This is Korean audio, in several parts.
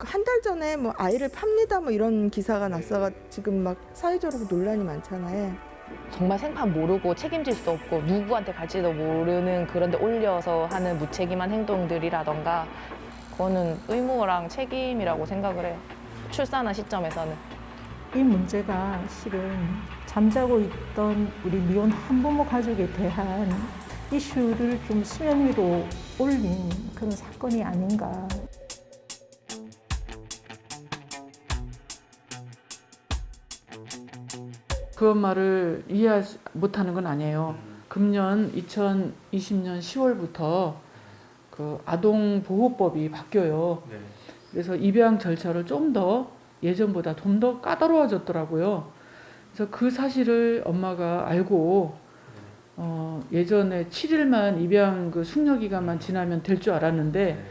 한 달 전에 뭐 아이를 팝니다 뭐 이런 기사가 났어가 지금 막 사회적으로 논란이 많잖아요. 정말 생판 모르고 책임질 수 없고 누구한테 갈지도 모르는 그런데 올려서 하는 무책임한 행동들이라던가 그거는 의무랑 책임이라고 생각을 해요. 출산한 시점에서는. 이 문제가 실은 잠자고 있던 우리 미혼 한부모 가족에 대한 이슈를 좀 수면 위로 올린 그런 사건이 아닌가. 그 엄마를 이해 못하는 건 아니에요. 금년 2020년 10월부터 그 아동 보호법이 바뀌어요. 네. 그래서 입양 절차를 좀 더 예전보다 좀 더 까다로워졌더라고요. 그래서 그 사실을 엄마가 알고 어, 예전에 7일만 입양 그 숙려 기간만 지나면 될 줄 알았는데 네.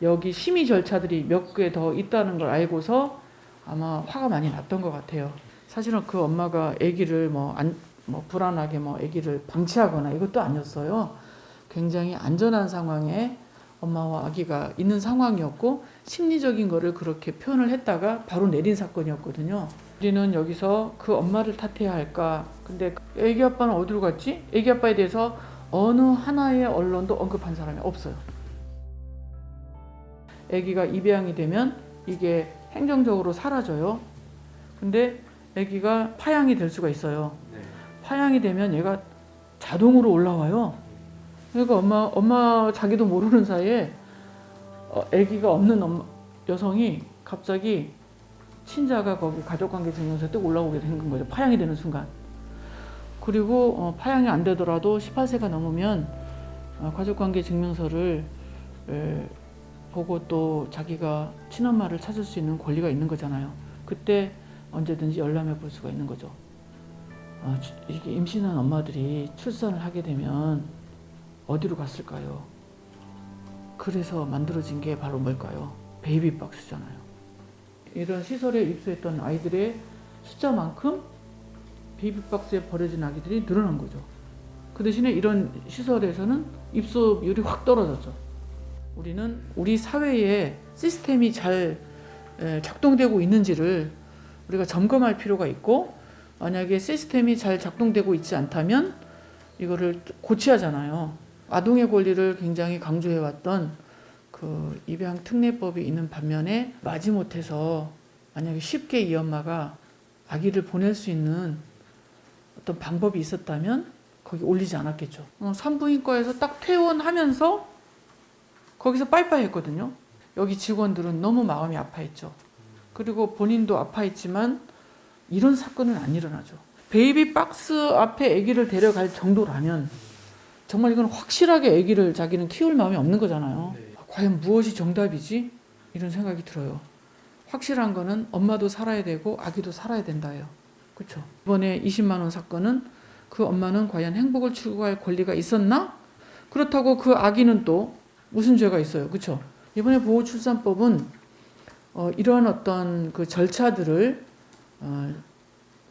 여기 심의 절차들이 몇 개 더 있다는 걸 알고서 아마 화가 많이 났던 것 같아요. 사실은 그 엄마가 아기를 뭐, 안, 뭐 불안하게 뭐 아기를 방치하거나 이것도 아니었어요. 굉장히 안전한 상황에 엄마와 아기가 있는 상황이었고 심리적인 거를 그렇게 표현을 했다가 바로 내린 사건이었거든요. 우리는 여기서 그 엄마를 탓해야 할까? 근데 아기 아빠는 어디로 갔지? 아기 아빠에 대해서 어느 하나의 언론도 언급한 사람이 없어요. 아기가 입양이 되면 이게 행정적으로 사라져요. 근데 아기가 파양이 될 수가 있어요. 네. 파양이 되면 얘가 자동으로 올라와요. 그러니까 엄마 엄마 자기도 모르는 사이에 어, 아기가 없는 엄마, 여성이 갑자기 친자가 거기 가족관계 증명서에 뚝 올라오게 된 거죠. 파양이 되는 순간. 그리고 어, 파양이 안 되더라도 18세가 넘으면 어, 가족관계 증명서를 에, 보고 또 자기가 친엄마를 찾을 수 있는 권리가 있는 거잖아요. 그때 언제든지 열람해 볼 수가 있는 거죠. 어, 임신한 엄마들이 출산을 하게 되면 어디로 갔을까요? 그래서 만들어진 게 바로 뭘까요? 베이비 박스잖아요. 이런 시설에 입소했던 아이들의 숫자만큼 베이비 박스에 버려진 아기들이 늘어난 거죠. 그 대신에 이런 시설에서는 입소율이 확 떨어졌죠. 우리는 우리 사회에 시스템이 잘 에, 작동되고 있는지를 우리가 점검할 필요가 있고 만약에 시스템이 잘 작동되고 있지 않다면 이거를 고쳐야잖아요. 아동의 권리를 굉장히 강조해왔던 그 입양 특례법이 있는 반면에 마지못해서 만약에 쉽게 이 엄마가 아기를 보낼 수 있는 어떤 방법이 있었다면 거기 올리지 않았겠죠. 어, 산부인과에서 딱 퇴원하면서 거기서 빠이빠이 했거든요. 여기 직원들은 너무 마음이 아파했죠. 그리고 본인도 아파했지만 이런 사건은 안 일어나죠. 베이비 박스 앞에 아기를 데려갈 정도라면 정말 이건 확실하게 아기를 자기는 키울 마음이 없는 거잖아요. 네. 과연 무엇이 정답이지? 이런 생각이 들어요. 확실한 거는 엄마도 살아야 되고 아기도 살아야 된다예요. 그렇죠? 이번에 20만 원 사건은 그 엄마는 과연 행복을 추구할 권리가 있었나? 그렇다고 그 아기는 또 무슨 죄가 있어요. 그렇죠? 이번에 보호출산법은 어, 이러한 어떤 그 절차들을 어,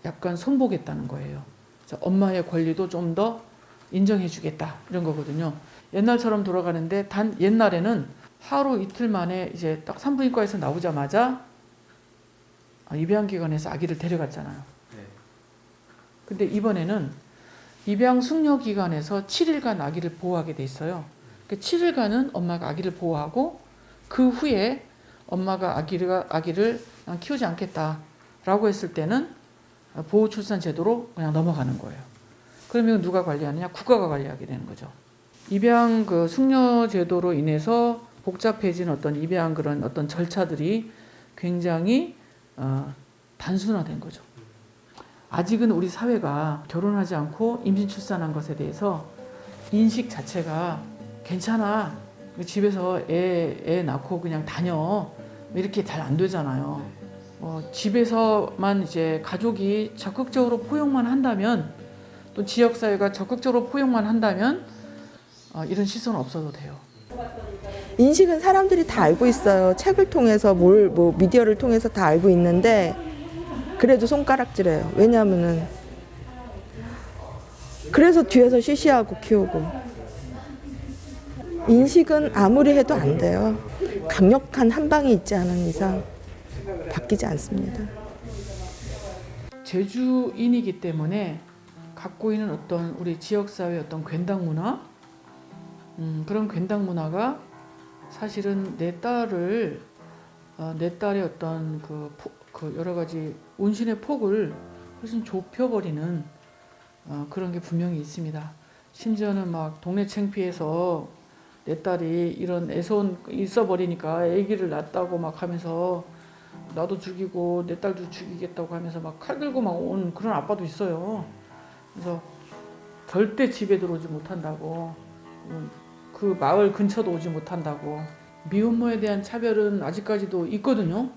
약간 손보겠다는 거예요. 자, 엄마의 권리도 좀 더 인정해주겠다 이런 거거든요. 옛날처럼 돌아가는데 단 옛날에는 하루 이틀 만에 이제 딱 산부인과에서 나오자마자 아, 입양기관에서 아기를 데려갔잖아요. 네. 근데 이번에는 입양 숙려 기관에서 7일간 아기를 보호하게 돼 있어요. 그 7일간은 엄마가 아기를 보호하고 그 후에 엄마가 아기를 아기를 난 키우지 않겠다라고 했을 때는 보호 출산 제도로 그냥 넘어가는 거예요. 그러면 누가 관리하느냐? 국가가 관리하게 되는 거죠. 입양 그 숙려 제도로 인해서 복잡해진 어떤 입양 그런 어떤 절차들이 굉장히 어, 단순화된 거죠. 아직은 우리 사회가 결혼하지 않고 임신 출산한 것에 대해서 인식 자체가 괜찮아. 집에서 애, 애 낳고 그냥 다녀. 이렇게 잘 안 되잖아요. 어, 집에서만 이제 가족이 적극적으로 포용만 한다면 또 지역사회가 적극적으로 포용만 한다면 어, 이런 시선은 없어도 돼요. 인식은 사람들이 다 알고 있어요. 책을 통해서 뭘 뭐 미디어를 통해서 다 알고 있는데 그래도 손가락질해요. 왜냐하면은 그래서 뒤에서 쉬쉬하고 키우고 인식은 아무리 해도 안 돼요. 강력한 한 방이 있지 않은 이상 바뀌지 않습니다. 제주인이기 때문에 갖고 있는 어떤 우리 지역사회 어떤 괜당 문화 음, 그런 괜당 문화가 사실은 내 딸을 어, 내 딸의 어떤 그, 포- 그 여러 가지 운신의 폭을 훨씬 좁혀버리는 어, 그런 게 분명히 있습니다. 심지어는 막 동네 창피해서 내 딸이 이런 애손 있어 버리니까 아기를 낳았다고 막 하면서 나도 죽이고 내 딸도 죽이겠다고 하면서 막 칼 들고 막 온 그런 아빠도 있어요. 그래서 절대 집에 들어오지 못한다고 음, 그 마을 근처도 오지 못한다고 미혼모에 대한 차별은 아직까지도 있거든요.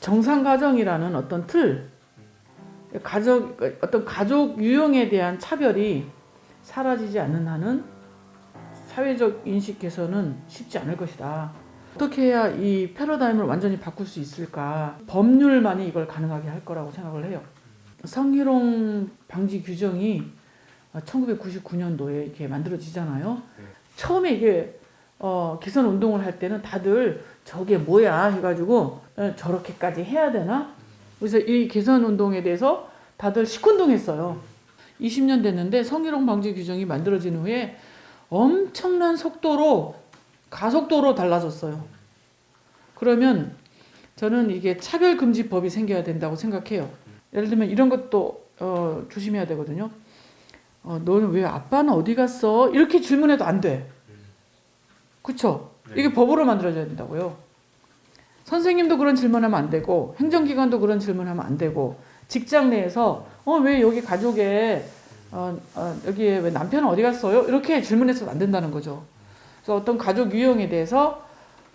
정상 가정이라는 어떤 틀 가족 어떤 가족 유형에 대한 차별이 사라지지 않는 한은 사회적 인식 개선은 쉽지 않을 것이다. 어떻게 해야 이 패러다임을 완전히 바꿀 수 있을까? 법률만이 이걸 가능하게 할 거라고 생각을 해요. 성희롱 방지 규정이 1999년도에 이렇게 만들어지잖아요. 처음에 이게 어, 개선 운동을 할 때는 다들 저게 뭐야 해가지고 에, 저렇게까지 해야 되나? 그래서 이 개선 운동에 대해서 다들 시큰둥했어요. 20년 됐는데 성희롱 방지 규정이 만들어진 후에 엄청난 속도로 가속도로 달라졌어요. 그러면 저는 이게 차별금지법이 생겨야 된다고 생각해요. 예를 들면 이런 것도 어, 조심해야 되거든요. 어, 너는 왜 아빠는 어디 갔어? 이렇게 질문해도 안 돼. 그쵸? 이게 법으로 만들어져야 된다고요. 선생님도 그런 질문하면 안 되고 행정기관도 그런 질문하면 안 되고 직장 내에서 어 왜 여기 가족에 어, 어, 여기에 왜 남편은 어디 갔어요? 이렇게 질문해서는 안 된다는 거죠. 그래서 어떤 가족 유형에 대해서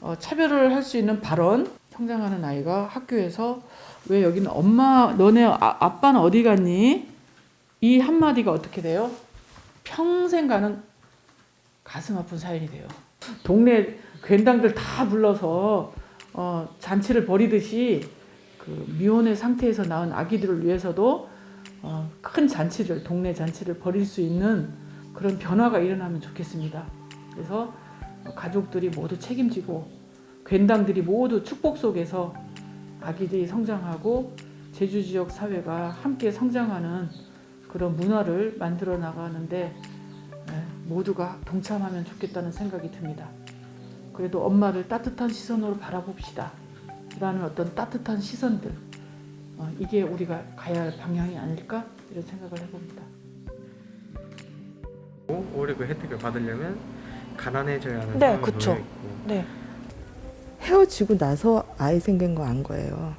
어, 차별을 할 수 있는 발언 성장하는 아이가 학교에서 왜 여기는 엄마 너네 아, 아빠는 어디 갔니? 이 한마디가 어떻게 돼요? 평생 가는 가슴 아픈 사연이 돼요. 동네 괜당들 다 불러서 어, 잔치를 벌이듯이 그 미혼의 상태에서 낳은 아기들을 위해서도 어, 큰 잔치를 동네 잔치를 벌일 수 있는 그런 변화가 일어나면 좋겠습니다. 그래서 가족들이 모두 책임지고 괜당들이 모두 축복 속에서 아기들이 성장하고 제주 지역 사회가 함께 성장하는 그런 문화를 만들어 나가는데 예, 모두가 동참하면 좋겠다는 생각이 듭니다. 그래도 엄마를 따뜻한 시선으로 바라봅시다. 라는 어떤 따뜻한 시선들 어, 이게 우리가 가야 할 방향이 아닐까 이런 생각을 해봅니다. 오히려 그 혜택을 받으려면 가난해져야 하는 네, 상황이 그쵸. 놓여 있고 네. 헤어지고 나서 아이 생긴 거 안 거예요.